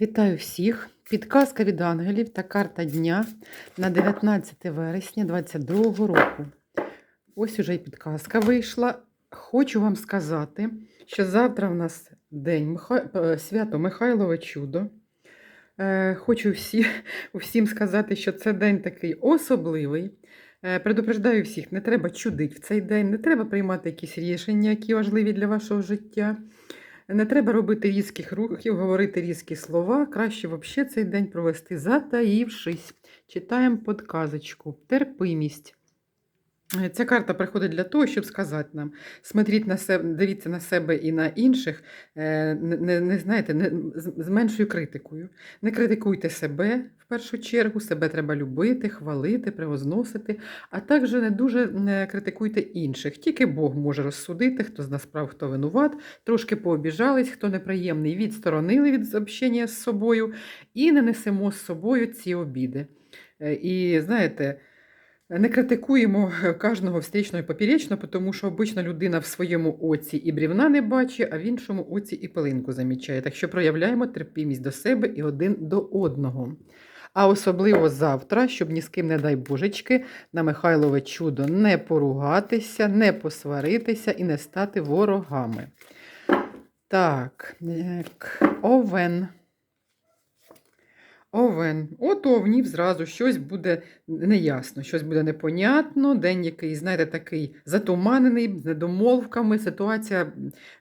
Вітаю всіх! Підказка від ангелів та карта дня на 19 вересня 2022 року. Ось уже й підказка вийшла. Хочу вам сказати, що завтра в нас день е, свято Михайлове чудо. Е, Хочу всі... всім сказати, що це день такий особливий. Е, Предупреждаю всіх, не треба чудити в цей день, не треба приймати якісь рішення, які важливі для вашого життя. Не треба робити різких рухів, говорити різкі слова. Краще взагалі цей день провести затаївшись. Читаємо подказочку. Терпимість. Ця карта приходить для того, щоб сказати нам: смотріть на себе, дивіться на себе і на інших, е, не, не, знаєте, не, з з меншою критикою. Не критикуйте себе в першу чергу, себе треба любити, хвалити, превозносити, а також не дуже не критикуйте інших. Тільки Бог може розсудити, хто з нас прав, хто винуват, трошки пообіжались, хто неприємний, відсторонили від общення з собою і не несемо з собою ці обіди. Е, І знаєте, не критикуємо кожного встрічного і поперечного, тому що обично людина в своєму оці і брівна не бачить, а в іншому оці і пилинку замічає. Так що проявляємо терпімість до себе і один до одного. А особливо завтра, щоб ні з ким, не дай божечки, на Михайлове чудо не поругатися, не посваритися і не стати ворогами. Так, як, овен. Овен. От овнів зразу щось буде неясно, щось буде непонятно, день який, знаєте, такий затуманений, з недомовками, ситуація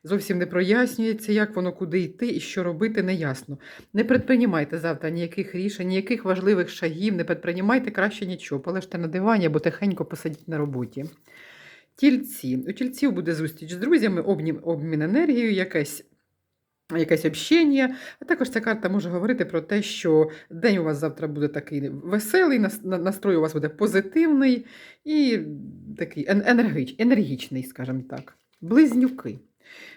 зовсім не прояснюється, як воно куди йти і що робити, неясно. Не предприймайте завтра ніяких рішень, ніяких важливих шагів, не предприймайте краще нічого, полежте на дивані або тихенько посидіть на роботі. Тільці. У тільців буде зустріч з друзями, обмін енергією, якесь якесь общення. А також ця карта може говорити про те, що день у вас завтра буде такий веселий, настрой у вас буде позитивний і такий енергіч, енергічний, скажімо так. Близнюки.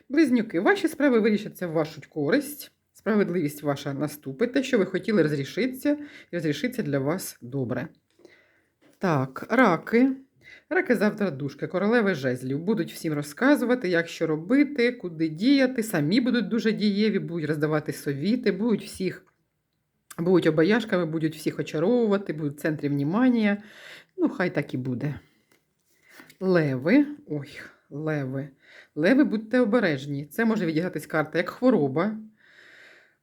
Близнюки, ваші справи вирішаться в вашу користь. Справедливість ваша наступить. Те, що ви хотіли розрішитися, і розрішиться для вас добре. Так, раки. Раки завтра дужки, королеви жезлів. Будуть всім розказувати, як що робити, куди діяти. Самі будуть дуже дієві, будуть роздавати совіти, будуть всіх, будуть обаяшками, будуть всіх очаровувати, будуть в центрі внімання. Ну, хай так і буде. Леви. Ой, леви. Леви, будьте обережні. Це може відігратись карта як хвороба.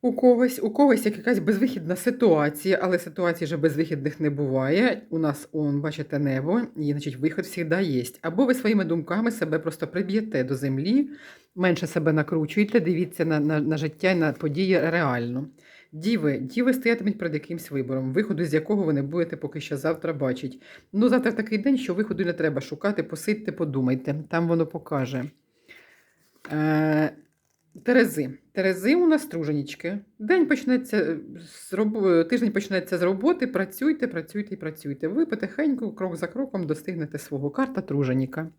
У когось, у когось як якась безвихідна ситуація, але ситуацій вже безвихідних не буває. У нас, он, бачите, небо, і значить, вихід завжди є. Або ви своїми думками себе просто приб'єте до землі, менше себе накручуєте, дивіться на, на, на життя і на події реально. Діви, діви стоятимуть перед якимсь вибором, виходу з якого ви не будете поки що завтра бачити. Ну, завтра такий день, що виходу не треба шукати, посидьте, подумайте, там воно покаже. Е, Терези. Терези у нас труженічки. День почнеться е, з роб... тиждень почнеться з роботи. Працюйте, працюйте і працюйте. Ви потихеньку, крок за кроком, достигнете свого карта труженіка.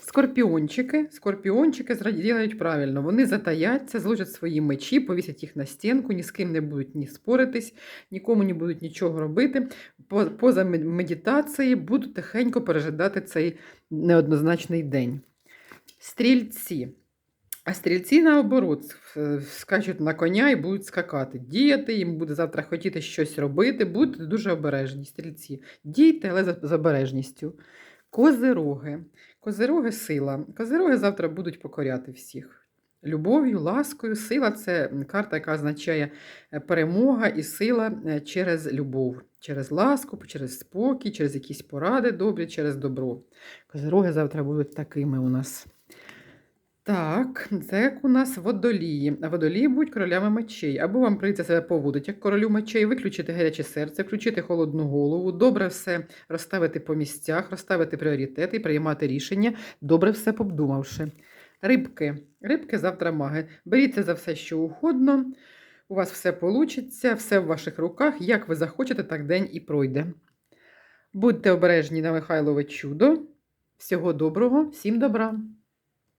Скорпіончики. Скорпіончики зрадіють правильно. Вони затаяться, зложать свої мечі, повісять їх на стінку, ні з ким не будуть ні споритись, нікому не будуть нічого робити. Поза мед- медитації будуть тихенько пережидати цей неоднозначний день. Стрільці. А стрільці, наоборот, с- скачуть на коня і будуть скакати, діяти, їм буде завтра хотіти щось робити, будьте дуже обережні, стрільці. Дійте, але з обережністю. Козироги. Козироги сила. Козироги завтра будуть покоряти всіх. Любов'ю, ласкою. Сила це карта, яка означає е, перемога і сила е, через любов, через ласку, через спокій, через якісь поради добрі, через добро. Козироги завтра будуть такими у нас. Так, це як у нас водолії. А водолії будуть королями мечей. Або вам прийдеться себе поводити як королю мечей, виключити гаряче серце, включити холодну голову, добре все розставити по місцях, розставити пріоритети приймати рішення, добре все обдумавши. Рибки. Рибки завтра маги. Беріться за все, що угодно. У вас все вийде, все в ваших руках. Як ви захочете, так день і пройде. Будьте обережні на Михайлове чудо. Всього доброго, всім добра!